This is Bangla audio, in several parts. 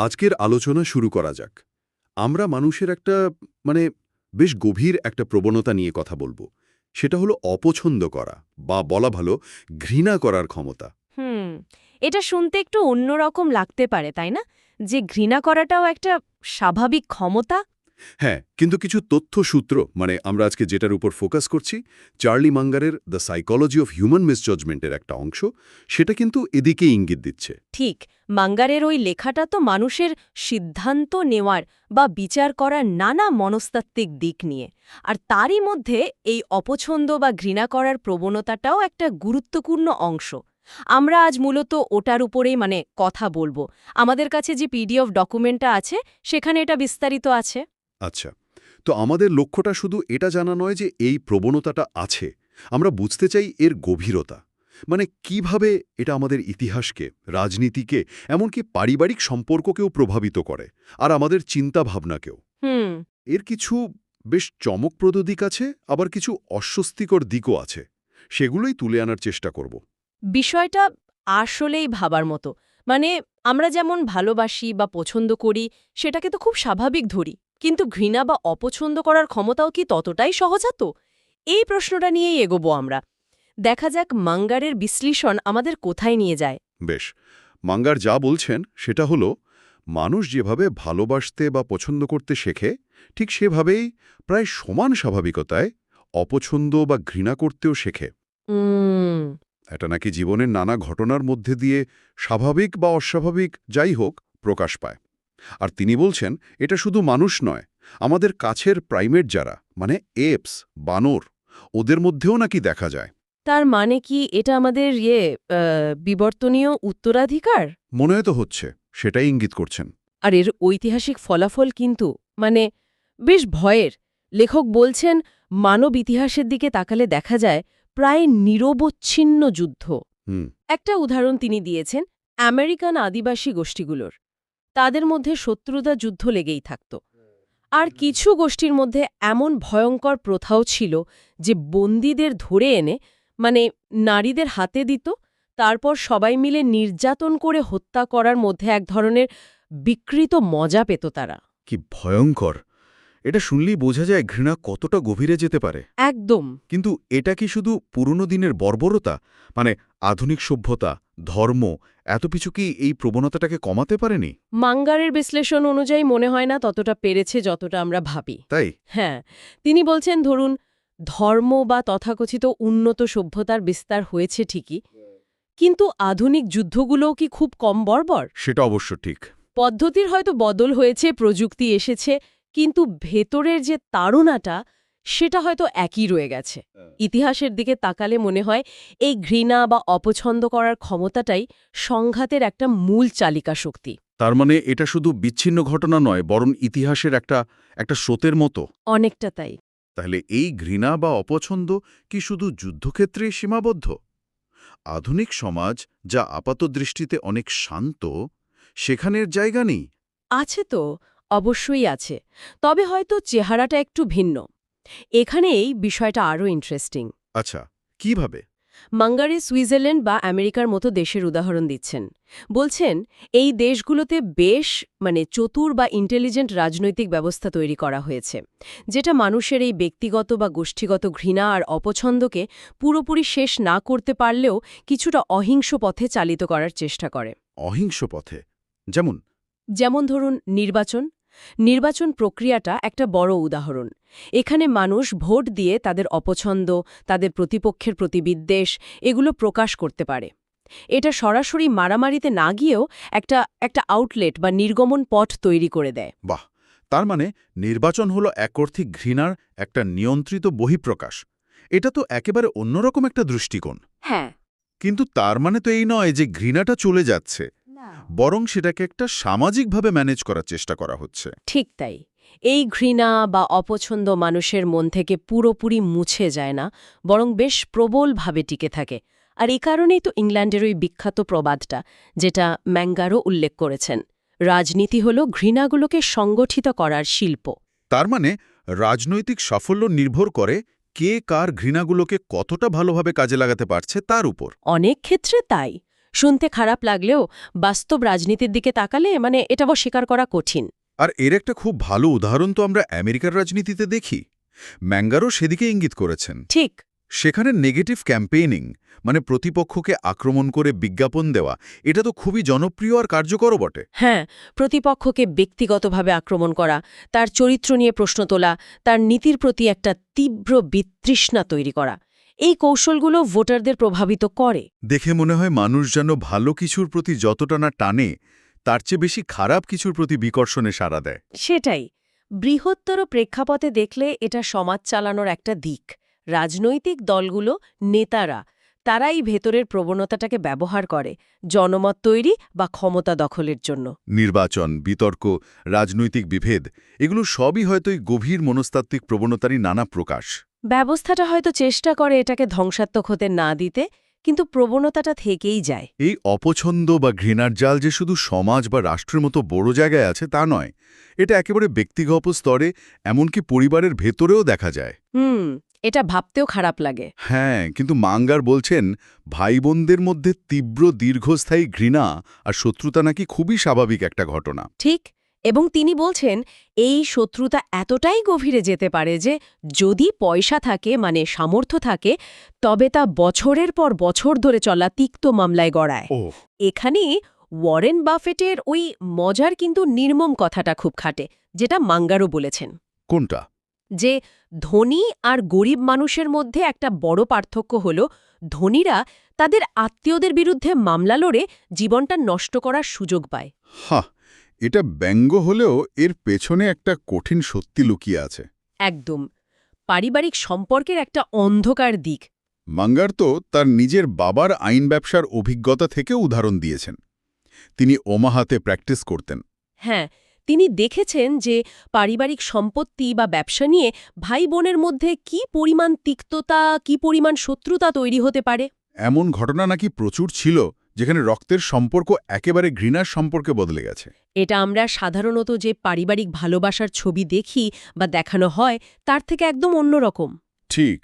আজকের আলোচনা শুরু করা যাক। আমরা মানুষের একটা মানে বেশ গভীর একটা প্রবণতা নিয়ে কথা বলব। সেটা হলো অপছন্দ করা বা বলা ভালো ঘৃণা করার ক্ষমতা। হুম, এটা শুনতে একটু অন্যরকম লাগতে পারে, তাই না? যে ঘৃণা করাটাও একটা স্বাভাবিক ক্ষমতা হ্যাঁ কিন্তু কিছু তথ্যসূত্র মানে আমরা আজকে যেটার উপর ফোকাস করছি, চার্লি মাঙ্গারের দ্য সাইকোলজি অফ হিউম্যান মিসজাজমেন্টের একটা অংশ, সেটা কিন্তু এদিকে ইঙ্গিত দিচ্ছে। ঠিক, মাঙ্গারের ওই লেখাটা তো মানুষের সিদ্ধান্ত নেওয়ার বা বিচার করার নানা মনস্তাত্ত্বিক দিক নিয়ে। আর তারই মধ্যে এই অপছন্দ বা ঘৃণা করার প্রবণতাটাও একটা গুরুত্বপূর্ণ অংশ। আমরা আজ মূলত ওটার উপরেই মানে কথা বলব। আমাদের কাছে যে পিডিএফ ডকুমেন্টটা আছে, সেখানে এটা বিস্তারিত আছে। আচ্ছা তো আমাদের লক্ষ্যটা শুধু এটা জানা নয় যে এই প্রবণতাটা আছে। আমরা বুঝতে চাই এর গভীরতা। মানে কীভাবে এটা আমাদের ইতিহাসকে রাজনীতিকে এমনকি পারিবারিক সম্পর্ককেও প্রভাবিত করে আর আমাদের চিন্তা ভাবনাকেও হুম। এর কিছু বেশ চমকপ্রদ দিক আছে আবার কিছু অস্বস্তিকর দিকও আছে। সেগুলোই তুলে আনার চেষ্টা করব। বিষয়টা আসলেই ভাবার মতো। মানে আমরা যেমন ভালোবাসি বা পছন্দ করি সেটাকে তো খুব স্বাভাবিক ধরি। কিন্তু ঘৃণা বা অপছন্দ করার ক্ষমতাও কি ততটাই সহজাত? এই প্রশ্নটা নিয়েই এগোবো আমরা। দেখা যাক মাঙ্গারের বিশ্লেষণ আমাদের কোথায় নিয়ে যায়। বেশ মাঙ্গার যা বলছেন সেটা হলো মানুষ যেভাবে ভালোবাসতে বা পছন্দ করতে শেখে ঠিক সেভাবেই প্রায় সমান স্বাভাবিকতায় অপছন্দ বা ঘৃণা করতেও শেখে। এটা নাকি জীবনের নানা ঘটনার মধ্যে দিয়ে স্বাভাবিক বা অস্বাভাবিক যাই হোক প্রকাশ পায়। আর তিনি বলছেন এটা শুধু মানুষ নয় আমাদের কাছের প্রাইমেট যারা মানে এপস বানর ওদের মধ্যেও নাকি দেখা যায়। তার মানে কি এটা আমাদের ইয়ে বিবর্তনীয় উত্তরাধিকার? মনে হয় তো হচ্ছে সেটাই ইঙ্গিত করছেন। আর এর ঐতিহাসিক ফলাফল কিন্তু মানে বেশ ভয়ের। লেখক বলছেন মানব ইতিহাসের দিকে তাকালে দেখা যায় প্রায় নিরবচ্ছিন্ন যুদ্ধ। হুম। একটা উদাহরণ তিনি দিয়েছেন আমেরিকান আদিবাসী গোষ্ঠীগুলোর। তাদের মধ্যে শত্রুতা যুদ্ধ লেগেই থাকত। আর কিছু গোষ্ঠীর মধ্যে এমন ভয়ঙ্কর প্রথাও ছিল যে বন্দীদের ধরে এনে মানে নারীদের হাতে দিত তারপর সবাই মিলে নির্যাতন করে হত্যা করার মধ্যে এক ধরনের বিকৃত মজা পেত তারা। কি ভয়ঙ্কর! এটা শুনলেই বোঝা যায় ঘৃণা কতটা গভীরে যেতে পারে। একদম। কিন্তু এটা কি শুধু পুরনো দিনের বর্বরতা? মানে আধুনিক সভ্যতা? ধর্ম এত কিছু কি এই প্রবণতাটাকে কমাতে পারেনি? মাঙ্গারের বিশ্লেষণ অনুযায়ী মনে হয় না ততটা পেরেছে যতটা আমরা ভাবি। তাই? হ্যাঁ তিনি বলছেন ধরুন ধর্ম বা তথাকথিত উন্নত সভ্যতার বিস্তার হয়েছে ঠিকই কিন্তু আধুনিক যুদ্ধগুলোও কি খুব কম বর্বর? সেটা অবশ্য ঠিক। পদ্ধতির হয়তো বদল হয়েছে প্রযুক্তি এসেছে কিন্তু ভেতরের যে তাড়নাটা সেটা হয়তো একই রয়ে গেছে। ইতিহাসের দিকে তাকালে মনে হয় এই ঘৃণা বা অপছন্দ করার ক্ষমতাটাই সংঘাতের একটা মূল চালিকা শক্তি। তার মানে এটা শুধু বিচ্ছিন্ন ঘটনা নয় বরং ইতিহাসের একটা একটা স্রোতের মতো। অনেকটা তাই। তাহলে এই ঘৃণা বা অপছন্দ কি শুধু যুদ্ধক্ষেত্রেই সীমাবদ্ধ? আধুনিক সমাজ যা আপাত দৃষ্টিতে অনেক শান্ত সেখানের জায়গা নেই। আছে তো অবশ্যই আছে। তবে হয়তো চেহারাটা একটু ভিন্ন। এখানেই বিষয়টা আরও ইন্টারেস্টিং আচ্ছা কীভাবে? মাঙ্গারে সুইজারল্যান্ড বা আমেরিকার মতো দেশের উদাহরণ দিচ্ছেন। বলছেন এই দেশগুলোতে বেশ মানে চতুর বা ইন্টেলিজেন্ট রাজনৈতিক ব্যবস্থা তৈরি করা হয়েছে যেটা মানুষের এই ব্যক্তিগত বা গোষ্ঠীগত ঘৃণা আর অপছন্দকে পুরোপুরি শেষ না করতে পারলেও কিছুটা অহিংস পথে চালিত করার চেষ্টা করে। অহিংস পথে? যেমন? যেমন ধরুন নির্বাচন নির্বাচন প্রক্রিয়াটা একটা বড় উদাহরণ। এখানে মানুষ ভোট দিয়ে তাদের অপছন্দ তাদের প্রতিপক্ষের প্রতি বিদ্বেষ এগুলো প্রকাশ করতে পারে। এটা সরাসরি মারামারিতে না গিয়েও একটা একটা আউটলেট বা নির্গমন পথ তৈরি করে দেয়। বাহ! তার মানে নির্বাচন হলো একর্থিক ঘৃণার একটা নিয়ন্ত্রিত বহিঃপ্রকাশ। এটা তো একেবারে অন্যরকম একটা দৃষ্টিকোণ। হ্যাঁ। কিন্তু তার মানে তো এই নয় যে ঘৃণাটা চলে যাচ্ছে। বরং সেটাকে একটা সামাজিকভাবে ম্যানেজ করার চেষ্টা করা হচ্ছে। ঠিক তাই। এই ঘৃণা বা অপছন্দ মানুষের মন থেকে পুরোপুরি মুছে যায় না বরং বেশ প্রবলভাবে টিকে থাকে। আর এ কারণেই তো ইংল্যান্ডের ওই বিখ্যাত প্রবাদটা যেটা ম্যাঙ্গারও উল্লেখ করেছেন। রাজনীতি হল ঘৃণাগুলোকে সংগঠিত করার শিল্প। তার মানে রাজনৈতিক সাফল্য নির্ভর করে কে কার ঘৃণাগুলোকে কতটা ভালোভাবে কাজে লাগাতে পারছে তার উপর। অনেক ক্ষেত্রে তাই। শুনতে খারাপ লাগলেও বাস্তব রাজনীতির দিকে তাকালে মানে এটাও স্বীকার করা কঠিন। আর এর একটা খুব ভালো উদাহরণ তো আমরা আমেরিকার রাজনীতিতে দেখি। ম্যাঙ্গারও সেদিকে ইঙ্গিত করেছেন। ঠিক। সেখানে নেগেটিভ ক্যাম্পেইনিং মানে প্রতিপক্ষকে আক্রমণ করে বিজ্ঞাপন দেওয়া এটা তো খুবই জনপ্রিয় আর কার্যকরও বটে। হ্যাঁ প্রতিপক্ষকে ব্যক্তিগতভাবে আক্রমণ করা তার চরিত্র নিয়ে প্রশ্ন তোলা তার নীতির প্রতি একটা তীব্র বিতৃষ্ণা তৈরি করা। এই কৌশলগুলো ভোটারদের প্রভাবিত করে। দেখে মনে হয় মানুষ যেন ভালো কিছুর প্রতি যতটা না টানে তার চেয়ে বেশি খারাপ কিছুর প্রতি বিকর্ষণে সাড়া দেয়। সেটাই। বৃহত্তর প্রেক্ষাপটে দেখলে এটা সমাজ চালানোর একটা দিক। রাজনৈতিক দলগুলো নেতারা তারাই ভেতরের প্রবণতাটাকে ব্যবহার করে জনমত তৈরি বা ক্ষমতা দখলের জন্য। নির্বাচন বিতর্ক রাজনৈতিক বিভেদ এগুলো সবই হয়তো গভীর মনস্তাত্ত্বিক প্রবণতারই নানা প্রকাশ। ব্যবস্থাটা হয়তো চেষ্টা করে এটাকে ধ্বংসাত্মক হতে না দিতে কিন্তু প্রবণতাটা থেকেই যায়। এই অপছন্দ বা ঘৃণার জাল যে শুধু সমাজ বা রাষ্ট্রের মতো বড় জায়গায় আছে তা নয় এটা একেবারে ব্যক্তিগত স্তরে এমনকি পরিবারের ভেতরেও দেখা যায়। হুম এটা ভাবতেও খারাপ লাগে। হ্যাঁ কিন্তু মাঙ্গার বলছেন ভাই বোনদের মধ্যে তীব্র দীর্ঘস্থায়ী ঘৃণা আর শত্রুতা নাকি খুবই স্বাভাবিক একটা ঘটনা। ঠিক এবং তিনি বলছেন এই শত্রুতা এতটাই গভীরে যেতে পারে যে যদি পয়সা থাকে মানে সামর্থ্য থাকে তবে তা বছরের পর বছর ধরে চলা তিক্ত মামলায় গড়ায়। এখানে ওয়ারেন বাফেটের ওই মজার কিন্তু নির্মম কথাটা খুব খাটে যেটা মাঙ্গারও বলেছেন। কোনটা? যে ধনী আর গরিব মানুষের মধ্যে একটা বড় পার্থক্য হল ধনীরা তাদের আত্মীয়দের বিরুদ্ধে মামলা লড়ে জীবনটা নষ্ট করার সুযোগ পায়। হা এটা ব্যঙ্গ হলেও এর পেছনে একটা কঠিন সত্যি লুকিয়ে আছে। একদম। পারিবারিক সম্পর্কের একটা অন্ধকার দিক। মাঙ্গার তো তার নিজের বাবার আইন ব্যবসার অভিজ্ঞতা থেকে উদাহরণ দিয়েছেন। তিনি ওমাহাতে প্র্যাকটিস করতেন। হ্যাঁ তিনি দেখেছেন যে পারিবারিক সম্পত্তি বা ব্যবসা নিয়ে ভাই বোনের মধ্যে কি পরিমাণ তিক্ততা কি পরিমাণ শত্রুতা তৈরি হতে পারে। এমন ঘটনা নাকি প্রচুর ছিল যেখানে রক্তের সম্পর্ক একেবারে ঘৃণার সম্পর্কে বদলে গেছে। এটা আমরা সাধারণত যে পারিবারিক ভালোবাসার ছবি দেখি বা দেখানো হয় তার থেকে একদম অন্যরকম ঠিক।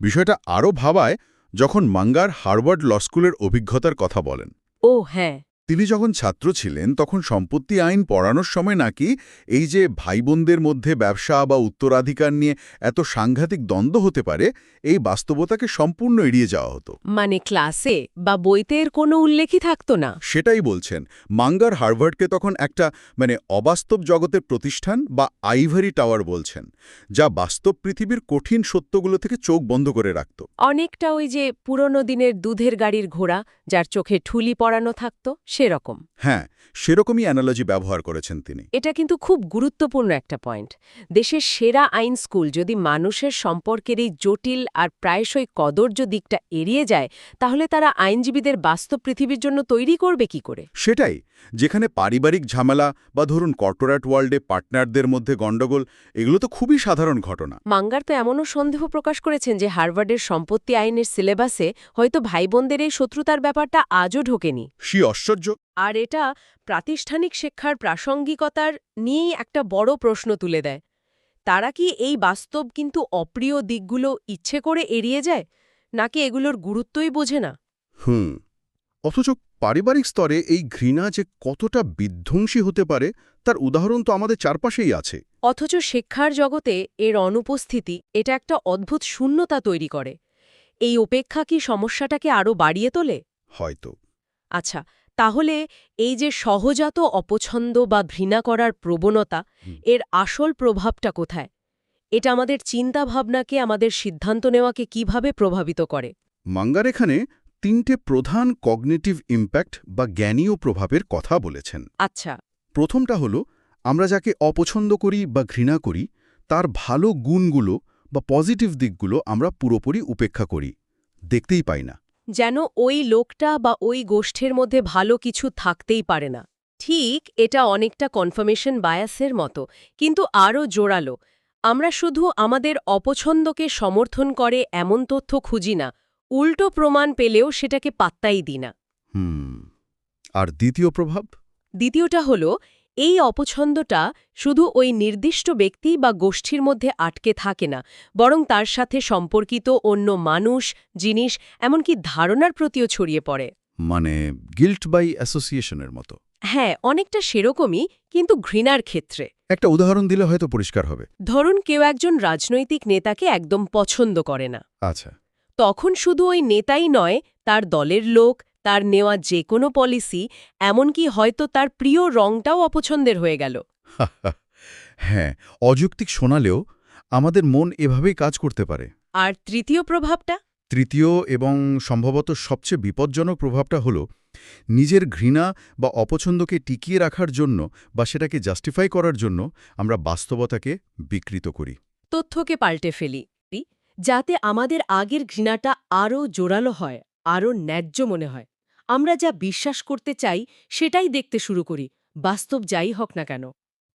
বিষয়টা আরও ভাবায় যখন মাঙ্গার হার্ভার্ড ল স্কুলের অভিজ্ঞতার কথা বলেন। ও হ্যাঁ। তিনি যখন ছাত্র ছিলেন তখন সম্পত্তি আইন পড়ানোর সময় নাকি এই যে ভাই বোনদের মধ্যে ব্যবসা বা উত্তরাধিকার নিয়ে এত সাংঘাতিক দ্বন্দ্ব হতে পারে এই বাস্তবতাকে সম্পূর্ণ এড়িয়ে যাওয়া হতো। মানে ক্লাসে বা বইতে এর কোনো উল্লেখই থাকতো না। সেটাই বলছেন। মাঙ্গার হার্ভার্ডকে তখন একটা মানে অবাস্তব জগতের প্রতিষ্ঠান বা আইভারি টাওয়ার বলছেন যা বাস্তব পৃথিবীর কঠিন সত্যগুলো থেকে চোখ বন্ধ করে রাখত। অনেকটা ওই যে পুরনো দিনের দুধের গাড়ির ঘোড়া যার চোখে ঠুলি পরানো থাকতো সেরকম। হ্যাঁ সেরকমই অ্যানালজি ব্যবহার করেছেন তিনি। এটা কিন্তু খুব গুরুত্বপূর্ণ একটা পয়েন্ট দেশের সেরা আইন স্কুল যদি মানুষের সম্পর্কের এই জটিল আর প্রায়শই কদর্য দিকটা এড়িয়ে যায় তাহলে তারা আইনজীবীদের বাস্তব পৃথিবীর জন্য তৈরি করবে কি করে? সেটাই যেখানে পারিবারিক ঝামেলা বা ধরুন কর্পোরেট ওয়ার্ল্ডে পার্টনারদের মধ্যে গণ্ডগোল এগুলো তো খুবই সাধারণ ঘটনা। মাঙ্গার তো এমনও সন্দেহ প্রকাশ করেছেন যে হার্ভার্ডের সম্পত্তি আইনের সিলেবাসে হয়তো ভাই বোনদের এই শত্রুতার ব্যাপারটা আজও ঢোকেনি। সে আশ্চর্য। আর এটা প্রাতিষ্ঠানিক শিক্ষার প্রাসঙ্গিকতার নিয়েই একটা বড় প্রশ্ন তুলে দেয়। তারা কি এই বাস্তব কিন্তু অপ্রিয় দিকগুলো ইচ্ছে করে এড়িয়ে যায়? নাকি এগুলোর গুরুত্বই বোঝে না? হুম অথচ পারিবারিক স্তরে এই ঘৃণা যে কতটা বিধ্বংসী হতে পারে তার উদাহরণ তো আমাদের চারপাশেই আছে। অথচ শিক্ষার জগতে এর অনুপস্থিতি এটা একটা অদ্ভুত শূন্যতা তৈরি করে। এই উপেক্ষা কি সমস্যাটাকে আরও বাড়িয়ে তোলে? হয়তো। আচ্ছা তাহলে এই যে সহজাত অপছন্দ বা ঘৃণা করার প্রবণতা এর আসল প্রভাবটা কোথায়? এটা আমাদের চিন্তাভাবনাকে আমাদের সিদ্ধান্ত নেওয়াকে কীভাবে প্রভাবিত করে? মাঙ্গার এখানে তিনটে প্রধান কগনেটিভ ইম্প্যাক্ট বা জ্ঞানীয় প্রভাবের কথা বলেছেন। আচ্ছা। প্রথমটা হলো আমরা যাকে অপছন্দ করি বা ঘৃণা করি তার ভালো গুণগুলো বা পজিটিভ দিকগুলো আমরা পুরোপুরি উপেক্ষা করি। দেখতেই পাই না। যেন ওই লোকটা বা ওই গোষ্ঠের মধ্যে ভালো কিছু থাকতেই পারে না। ঠিক এটা অনেকটা কনফার্মেশন বায়াসের মতো কিন্তু আরও জোরালো। আমরা শুধু আমাদের অপছন্দকে সমর্থন করে এমন তথ্য খুঁজি না উল্টো প্রমাণ পেলেও সেটাকে পাত্তাই দিই না। হুম আর দ্বিতীয় প্রভাব? দ্বিতীয়টা হল এই অপছন্দটা শুধু ওই নির্দিষ্ট ব্যক্তি বা গোষ্ঠীর মধ্যে আটকে থাকে না বরং তার সাথে সম্পর্কিত অন্য মানুষ জিনিস এমনকি ধারণার প্রতিও ছড়িয়ে পড়ে। মানে গিল্ট বাই অ্যাসোসিয়েশনের মতো। হ্যাঁ অনেকটা সেরকমই কিন্তু ঘৃণার ক্ষেত্রে। একটা উদাহরণ দিলে হয়তো পরিষ্কার হবে। ধরুন কেউ একজন রাজনৈতিক নেতাকে একদম পছন্দ করে না। আচ্ছা। তখন শুধু ওই নেতাই নয় তার দলের লোক তার নেওয়া যে কোনো পলিসি এমনকি হয়তো তার প্রিয় রংটাও অপছন্দের হয়ে গেল। হ্যাঁ অযৌক্তিক শোনালেও আমাদের মন এভাবেই কাজ করতে পারে। আর তৃতীয় প্রভাবটা? তৃতীয় এবং সম্ভবত সবচেয়ে বিপজ্জনক প্রভাবটা হলো নিজের ঘৃণা বা অপছন্দকে টিকিয়ে রাখার জন্য বা সেটাকে জাস্টিফাই করার জন্য আমরা বাস্তবতাকে বিকৃত করি। তথ্যকে পাল্টে ফেলি যাতে আমাদের আগের ঘৃণাটা আরও জোরালো হয় আরও ন্যায্য মনে হয়। আমরা যা বিশ্বাস করতে চাই সেটাই দেখতে শুরু করি বাস্তব যাই হোক না কেন।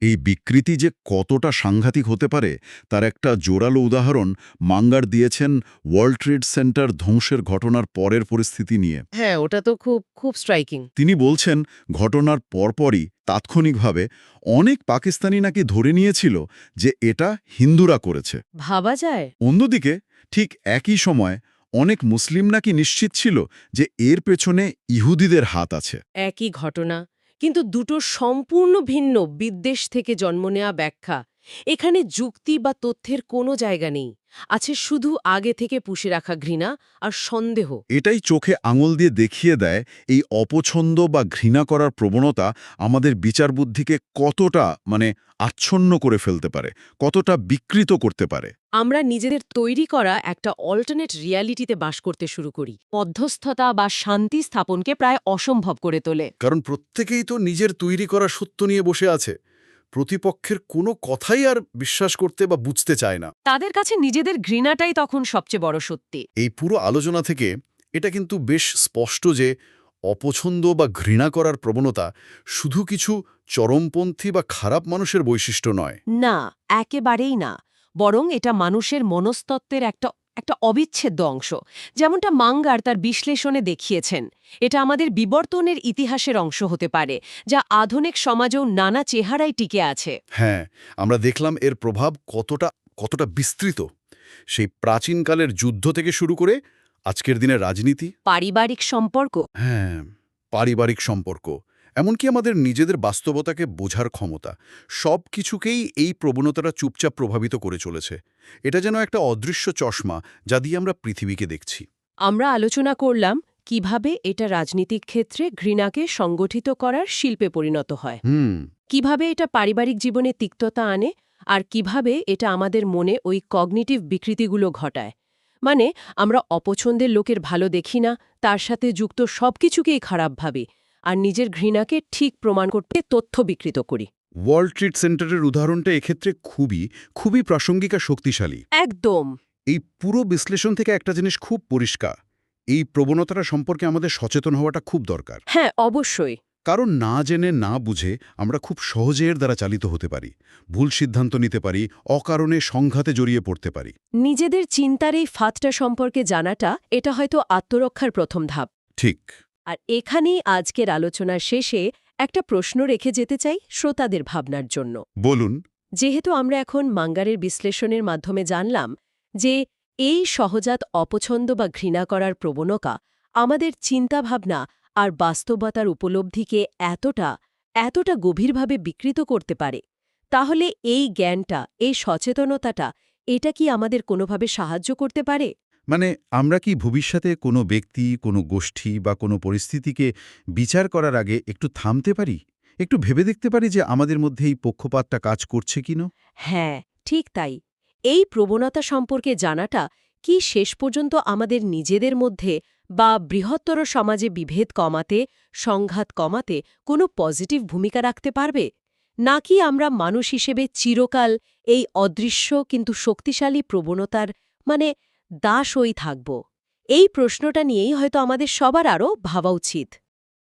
এই বিকৃতি যে কতটা সাংঘাতিক হতে পারে তার একটা জোরালো উদাহরণ মাঙ্গার দিয়েছেন ওয়ার্ল্ড ট্রেড সেন্টার ধ্বংসের ঘটনার পরের পরিস্থিতি নিয়ে। হ্যাঁ ওটা তো খুব খুব স্ট্রাইকিং তিনি বলছেন ঘটনার পরপরই তাৎক্ষণিকভাবে অনেক পাকিস্তানি নাকি ধরে নিয়েছিল যে এটা হিন্দুরা করেছে। ভাবা যায়। অন্যদিকে ঠিক একই সময় অনেক মুসলিম নাকি নিশ্চিত ছিল যে এর পেছনে ইহুদিদের হাত আছে। একই ঘটনা, কিন্তু দুটো সম্পূর্ণ ভিন্ন বিদ্বেষ থেকে জন্ম নেওয়া ব্যাখ্যা। এখানে যুক্তি বা তথ্যের কোনো জায়গা নেই। আছে শুধু আগে থেকে পুষে রাখা ঘৃণা আর সন্দেহ। এটাই চোখে আঙুল দিয়ে দেখিয়ে দেয় এই অপছন্দ বা ঘৃণা করার প্রবণতা আমাদের বিচার বুদ্ধিকে কতটা মানে আচ্ছন্ন করে ফেলতে পারে কতটা বিকৃত করতে পারে। আমরা নিজেদের তৈরি করা একটা অল্টারনেট রিয়ালিটিতে বাস করতে শুরু করি। মধ্যস্থতা বা শান্তি স্থাপনকে প্রায় অসম্ভব করে তোলে। কারণ প্রত্যেকেই তো নিজের তৈরি করা সত্য নিয়ে বসে আছে। প্রতিপক্ষের কোনো কথাই আর বিশ্বাস করতে বা বুঝতে চায় না। তাদের কাছে নিজেদের ঘৃণাটাই তখন সবচেয়ে বড় সত্যি। এই পুরো আলোচনা থেকে এটা কিন্তু বেশ স্পষ্ট যে অপছন্দ বা ঘৃণা করার প্রবণতা শুধু কিছু চরমপন্থী বা খারাপ মানুষের বৈশিষ্ট্য নয়। না একেবারেই না। বরং এটা মানুষের মনস্তত্ত্বের একটা একটা অবিচ্ছেদ্য অংশ। যেমনটা মাঙ্গার তার বিশ্লেষণে দেখিয়েছেন। এটা আমাদের বিবর্তনের ইতিহাসের অংশ হতে পারে যা আধুনিক সমাজেও নানা চেহারায় টিকে আছে। হ্যাঁ আমরা দেখলাম এর প্রভাব কতটা কতটা বিস্তৃত। সেই প্রাচীনকালের যুদ্ধ থেকে শুরু করে আজকের দিনের রাজনীতি। পারিবারিক সম্পর্ক। হ্যাঁ পারিবারিক সম্পর্ক। এমনকি আমাদের নিজেদের বাস্তবতাকে বোঝার ক্ষমতা সব কিছুকেই এই প্রবণতাটা চুপচাপ প্রভাবিত করে চলেছে। এটা যেন একটা অদৃশ্য চশমা যা দিয়ে আমরা পৃথিবীকে দেখছি। আমরা আলোচনা করলাম কীভাবে এটা রাজনীতিক ক্ষেত্রে ঘৃণাকে সংগঠিত করার শিল্পে পরিণত হয়। কীভাবে এটা পারিবারিক জীবনে তিক্ততা আনে আর কীভাবে এটা আমাদের মনে ওই কগনিটিভ বিকৃতিগুলো ঘটায়। মানে আমরা অপছন্দের লোকের ভালো দেখি না তার সাথে যুক্ত সবকিছুকেই খারাপ ভাবি। আর নিজের ঘৃণাকে ঠিক প্রমাণ করতে তথ্য বিকৃত করি। ওয়ার্ল্ড ট্রেড সেন্টারের উদাহরণটা এক্ষেত্রে খুবই খুবই প্রাসঙ্গিক আর শক্তিশালী। একদম। এই পুরো বিশ্লেষণ থেকে একটা জিনিস খুব পরিষ্কার। এই প্রবণতাটা সম্পর্কে আমাদের সচেতন হওয়াটা খুব দরকার। হ্যাঁ অবশ্যই। কারণ না জেনে না বুঝে আমরা খুব সহজে এর দ্বারা চালিত হতে পারি। ভুল সিদ্ধান্ত নিতে পারি অকারণে সংঘাতে জড়িয়ে পড়তে পারি। নিজেদের চিন্তার এই ফাঁদটা সম্পর্কে জানাটা এটা হয়তো আত্মরক্ষার প্রথম ধাপ। ঠিক। আর এখানেই আজকের আলোচনার শেষে একটা প্রশ্ন রেখে যেতে চাই শ্রোতাদের ভাবনার জন্য। বলুন। যেহেতু আমরা এখন মাঙ্গারের বিশ্লেষণের মাধ্যমে জানলাম যে এই সহজাত অপছন্দ বা ঘৃণা করার প্রবণতা আমাদের চিন্তাভাবনা আর বাস্তবতার উপলব্ধিকে এতটা এতটা গভীরভাবে বিকৃত করতে পারে তাহলে এই জ্ঞানটা এই সচেতনতাটা এটা কি আমাদের কোনোভাবে সাহায্য করতে পারে? মানে আমরা কি ভবিষ্যতে কোনো ব্যক্তি, কোনো গোষ্ঠী বা কোনো পরিস্থিতিকে বিচার করার আগে একটু থামতে পারি? একটু ভেবে দেখতে পারি যে আমাদের মধ্যে এই পক্ষপাতটা কাজ করছে কিনো হ্যাঁ ঠিক তাই। এই প্রবণতা সম্পর্কে জানাটা কি শেষ পর্যন্ত আমাদের নিজেদের মধ্যে বা বৃহত্তর সমাজে বিভেদ কমাতে, সংঘাত কমাতে কোনো পজিটিভ ভূমিকা রাখতে পারবে? নাকি আমরা মানুষ হিসেবে চিরকাল এই অদৃশ্য কিন্তু শক্তিশালী প্রবণতার মানে দাসই থাকব। এই প্রশ্নটা নিয়েই হয়তো আমাদের সবার আরও ভাবা উচিত।